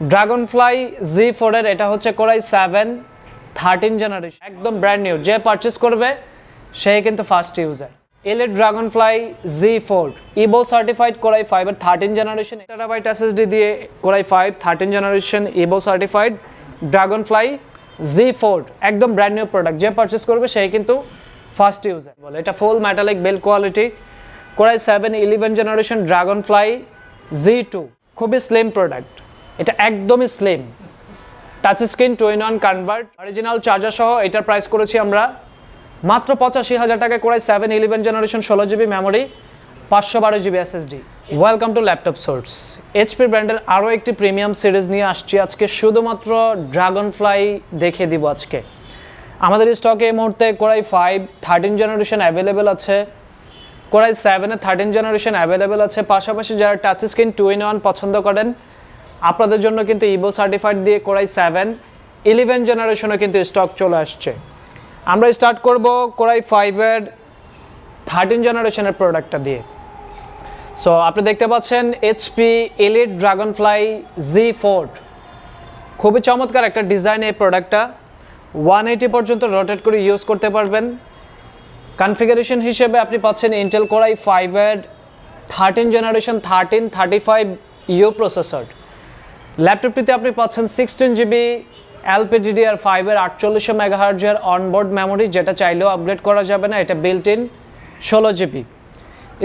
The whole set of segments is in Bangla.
ড্রাগন ফ্লাই জি ফোরের এটা হচ্ছে core i seven thirteen generation একদম ব্র্যান্ড নিউ যে পারচেস করবে, সে কিন্তু first user Elite Dragonfly G four Evo certified core i ফাইভের থার্টিন জেনারেশন টেরাবাইট এসএসডি দিয়ে core i five thirteen generation Evo certified Dragonfly G four একদম ব্র্যান্ড নিউ প্রোডাক্ট যে পারচেস করবে সেই কিন্তু ফার্স্ট ইউজার বলে। এটা full metallic build quality core i seven eleven generation Dragonfly G two খুবই স্লিম প্রোডাক্ট এটা একদমই slim touch screen two in one convert original charger সহ এটার প্রাইস করেছি আমরা মাত্র পঁচাশি হাজার টাকা করে সেভেন ইলেভেন জেনারেশন ষোলো জিবি মেমোরি পাঁচশো বারো GB SSD welcome to Laptop Source HP ব্র্যান্ডের আরও একটি প্রিমিয়াম সিরিজ নিয়ে আসছি আজকে। শুধুমাত্র ড্রাগন ফ্লাই দেখে দিব আজকে। আমাদের স্টকে এই মুহূর্তে core i five thirteen generation available আছে। কোরাই সেভেনের থার্টিন জেনারেশন অ্যাভেলেবেল আছে। পাশাপাশি যারা touch screen two in one পছন্দ করেন আপনাদের জন্য কিন্তু ইভো সার্টিফাইড দিয়ে কোরাই সেভেন ইলেভেন জেনারেশনে কিন্তু স্টক চলে আসছে। আমরা স্টার্ট করব কোরাই ফাইভের থার্টিন জেনারেশনের প্রোডাক্টটা দিয়ে। সো আপনি দেখতে পাচ্ছেন HP Elite Dragonfly G four খুবই চমৎকার একটা ডিজাইন এই প্রোডাক্টটা ওয়ান এইটি পর্যন্ত রোটেট করে ইউজ করতে পারবেন। কনফিগারেশন হিসেবে আপনি পাচ্ছেন ইন্টেল কোরাই ফাইভের thirteen generation thirteen thirty five U processor ল্যাপটপটিতে আপনি পাচ্ছেন সিক্সটিন জিবি এলপিডিডিআর ফাইভের আটচল্লিশশো মেগাহার্জের অনবোর্ড মেমোরি যেটা চাইলেও আপগ্রেড করা যাবে না, এটা বিল্ট ইন ষোলো জিবি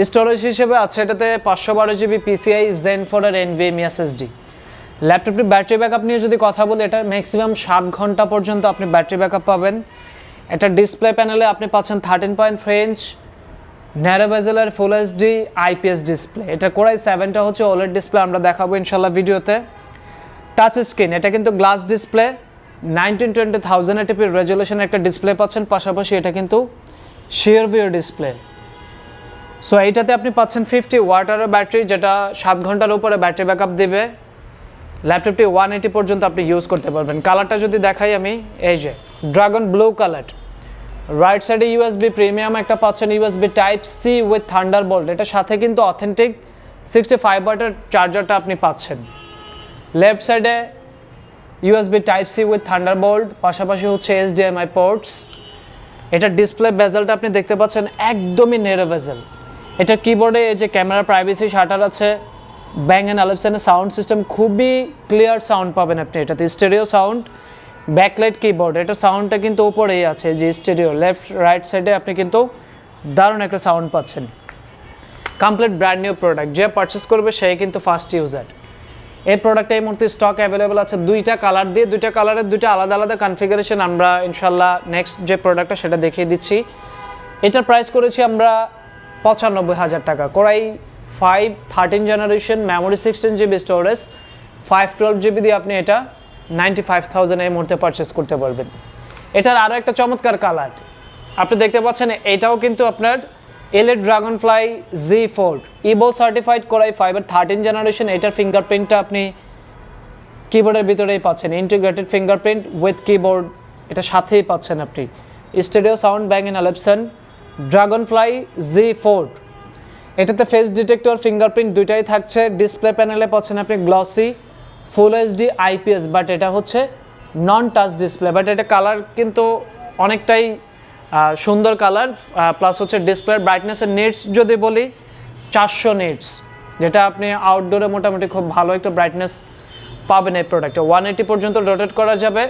স্টোরেজ হিসেবে আছে এটাতে পাঁচশো বারো জিবি পিসিআই জেন ফোরের এনভিএম এসএসডি ল্যাপটপটির ব্যাটারি ব্যাকআপ নিয়ে যদি কথা বলি, এটা ম্যাক্সিমাম সাত ঘণ্টা পর্যন্ত আপনি ব্যাটারি ব্যাকআপ পাবেন। এটা ডিসপ্লে প্যানেলে আপনি পাচ্ছেন thirteen point three inch full HD IPS display এটা কোরাই সেভেনটা হচ্ছে ওলেড ডিসপ্লে আমরা দেখাবো ইনশাল্লাহ ভিডিওতে টাচ স্ক্রিন এটা কিন্তু glass display nineteen twenty thousand এটিপির resolution একটা ডিসপ্লে পাচ্ছেন। পাশাপাশি এটা কিন্তু শেয়ার ভিউ ডিসপ্লে সো এইটাতে আপনি পাচ্ছেন ফিফটি ওয়াটারের ব্যাটারি যেটা সাত ঘণ্টার উপরে ব্যাটারি ব্যাকআপ দেবে। ল্যাপটপটি ওয়ান এইটি পর্যন্ত আপনি ইউজ করতে পারবেন। কালারটা যদি দেখাই আমি, এই যে ড্রাগন ব্লু কালার রাইট সাইডে ইউএসবি প্রিমিয়াম একটা পাচ্ছেন USB type C with Thunderbolt এটার সাথে কিন্তু অথেন্টিক সিক্সটি ফাইভ ওয়াটের চার্জারটা আপনি পাচ্ছেন। লেফট সাইডে USB type C with Thunderbolt পাশাপাশি হচ্ছে এইচডিএমআই পোর্টস এটার ডিসপ্লে বেজেলটা আপনি দেখতে পাচ্ছেন, একদমই নেরো বেজেল এটা কিবোর্ডে যে ক্যামেরা প্রাইভেসি শাটার আছে ব্যাং অ্যান্ড আলেপসেনের সাউন্ড সিস্টেম খুবই ক্লিয়ার সাউন্ড পাবেন আপনি। এটাতে স্টেরিও সাউন্ড ব্যাকলাইট কিবোর্ড এটা সাউন্ডটা কিন্তু ওপরেই আছে যে স্টেরিও লেফট রাইট সাইডে আপনি কিন্তু দারুণ একটা সাউন্ড পাচ্ছেন। কমপ্লিট ব্র্যান্ড নিউ প্রোডাক্ট যে পারচেস করবে সেই কিন্তু ফার্স্ট ইউজার এই প্রোডাক্টে এই মুহূর্তে স্টক অ্যাভেলেবেল আছে দুইটা কালার দিয়ে। দুইটা কালারের দুইটা আলাদা আলাদা কনফিগারেশন আমরা ইনশাল্লাহ নেক্সট যে প্রোডাক্টটা সেটা দেখিয়ে দিচ্ছি। এটার প্রাইস করেছি আমরা পঁচানব্বই হাজার টাকা। Core i five thirteen generation memory sixteen GB storage five twelve GB দিয়ে আপনি এটা নাইনটি ফাইভ থাউজেন্ড এই মুহূর্তে পারচেস করতে পারবেন। এটার আরও একটা চমৎকার কালার আপনি দেখতে পাচ্ছেন এটাও কিন্তু আপনার Elite Dragonfly G four Evo certified core i ফাইভের থার্টিন জেনারেশন এটার ফিঙ্গারপ্রিন্টটা আপনি কিবোর্ডের ভিতরেই পাচ্ছেন। ইন্টিগ্রেটেড ফিঙ্গারপ্রিন্ট উইথ কিবোর্ড এটা সাথেই পাচ্ছেন আপনি। Stereo sound Bang in Olufsen Dragonfly G four এটাতে ফেস ডিটেক্টর ফিঙ্গারপ্রিন্ট দুইটাই থাকছে। ডিসপ্লে প্যানেলে পাচ্ছেন আপনি glossy full HD IPS but এটা হচ্ছে নন টাচ ডিসপ্লে বাট এটা কালার কিন্তু অনেকটাই সুন্দর কালার প্লাস হচ্ছে ডিসপ্লের ব্রাইটনেসের নেটস যদি বলি, চারশো নেটস যেটা আপনি আউটডোরে মোটামুটি খুব ভালো একটা ব্রাইটনেস পাবেন এই প্রোডাক্টে ওয়ান এইটি পর্যন্ত রোটেট করা যাবে।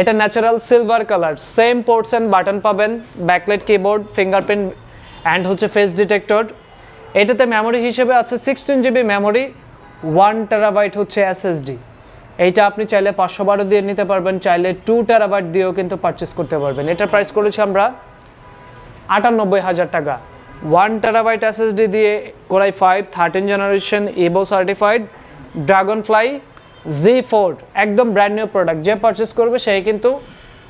এটা natural silver colour same ports and button পাবেন ব্যাকলেট কিবোর্ড ফিঙ্গারপ্রিন্ট অ্যান্ড হচ্ছে ফেস ডিটেক্টর এটাতে মেমোরি হিসেবে আছে sixteen GB memory one terabyte হচ্ছে এসএসডি এইটা আপনি চাইলে পাঁচশো বারো দিয়ে নিতে পারবেন, চাইলে টু টেরাবাইট দিয়েও কিন্তু পারচেস করতে পারবেন। এটার প্রাইস করেছি আমরা আটানব্বই হাজার টাকা। ওয়ান টেরাবাইট এসএসডি দিয়ে core i five thirteen generation Evo certified Dragonfly G four একদম ব্র্যান্ড নিউ প্রোডাক্ট যে পারচেস করবে, সেই কিন্তু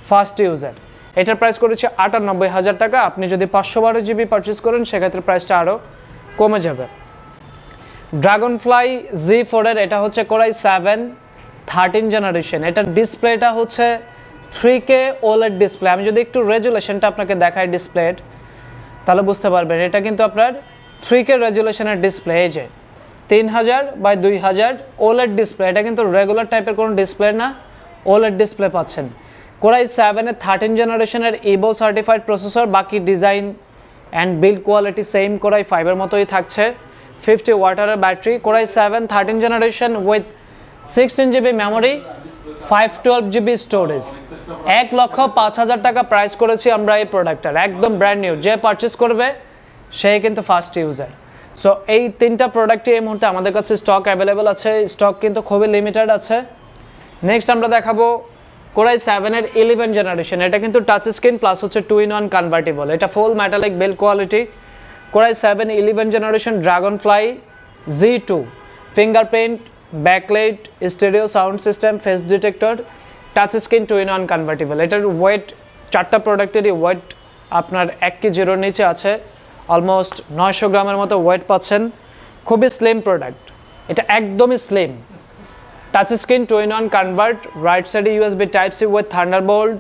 ফার্স্ট ইউজার এটার প্রাইস করেছে আটানব্বই হাজার টাকা। আপনি যদি পাঁচশো বারো জিবি পারচেস করেন, সেক্ষেত্রে প্রাইসটা আরও কমে যাবে। ড্রাগন ফ্লাই জি ফোরের এটা হচ্ছে কোরাই সেভেন থার্টিন জেনারেশন এটার ডিসপ্লেটা হচ্ছে থ্রি কে ওলেড ডিসপ্লে আমি যদি একটু রেজুলেশনটা আপনাকে দেখাই ডিসপ্লের তাহলে বুঝতে পারবেন, এটা কিন্তু আপনার থ্রি কে রেজুলেশনের ডিসপ্লে এই যে তিন হাজার বাই দুই হাজার ওলেড ডিসপ্লে এটা কিন্তু রেগুলার টাইপের কোনো ডিসপ্লে না ওলেড ডিসপ্লে পাচ্ছেন। কোরাই সেভেনের থার্টিন জেনারেশনের ইবো সার্টিফাইড প্রসেসর বাকি design and build quality same core i ফাইভের মতোই থাকছে। Fifty ওয়াটারের battery core i seven thirteen generation with sixteen GB memory five twelve GB storage এক লক্ষ পাঁচ হাজার টাকা প্রাইস করেছি আমরা এই প্রোডাক্টটার একদম ব্র্যান্ড নিউ যে পারচেস করবে, সে কিন্তু ফার্স্ট ইউজার সো এই তিনটা প্রোডাক্টই এই মুহূর্তে আমাদের কাছে স্টক অ্যাভেলেবেল আছে। স্টক কিন্তু খুবই লিমিটেড আছে। নেক্সট আমরা দেখাবো কোরাই সেভেনের ইলেভেন জেনারেশন এটা কিন্তু টাচ স্ক্রিন প্লাস হচ্ছে টু ইন ওয়ান কনভার্টেবল এটা full metallic build quality core i seven eleven generation Dragonfly G two fingerprint backlight, stereo, sound system, face detector, touch screen, two in one convertible এটার ওয়েট চারটা প্রোডাক্টেরই ওয়েট আপনার এক কেজিরও নিচে আছে। অলমোস্ট নয়শো গ্রামের মতো ওয়েট পাচ্ছেন। খুবই স্লিম প্রোডাক্ট এটা একদমই slim touch screen, two in one convert right সাইডে USB type C with Thunderbolt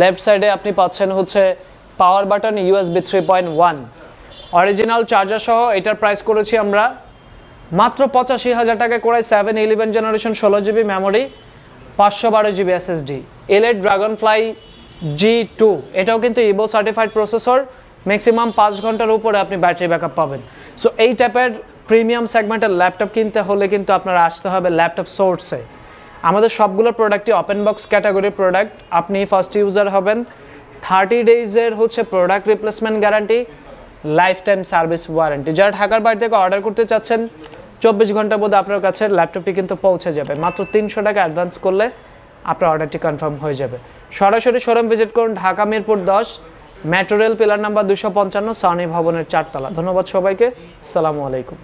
left সাইডে আপনি পাচ্ছেন হচ্ছে power button USB three point one original charger সহ এটার প্রাইস করেছি আমরা মাত্র পঁচাশি হাজার টাকায় করে সেভেন ইলেভেন জেনারেশন ষোলো জিবি মেমোরি পাঁচশো বারো GB SSD Elite Dragonfly G two এটাও কিন্তু ইবো সার্টিফাইড প্রসেসর ম্যাক্সিমাম পাঁচ ঘণ্টার উপরে আপনি ব্যাটারি ব্যাকআপ পাবেন। সো এই টাইপের প্রিমিয়াম সেগমেন্টের ল্যাপটপ কিনতে হলে কিন্তু আপনার আসতে হবে ল্যাপটপ সোর্সে আমাদের সবগুলো প্রোডাক্টই ওপেন বক্স ক্যাটাগরির প্রোডাক্ট আপনি ফার্স্ট ইউজার হবেন। থার্টি ডেজের হচ্ছে product replacement guarantee lifetime service warranty যারা ঢাকার বাইরে থেকে অর্ডার করতে চাচ্ছেন চব্বিশ ঘণ্টার মধ্যে আপনার কাছে ল্যাপটপটি কিন্তু পৌঁছে যাবে। মাত্র তিনশো টাকা অ্যাডভান্স করলে আপনার অর্ডারটি কনফার্ম হয়ে যাবে। সরাসরি শোরুম ভিজিট করুন, ঢাকা মিরপুর দশ মেট্রো রেল পিলার নাম্বার দুশো পঞ্চান্ন সানি ভবনের চারতলা। ধন্যবাদ সবাইকে। সালামু আলাইকুম।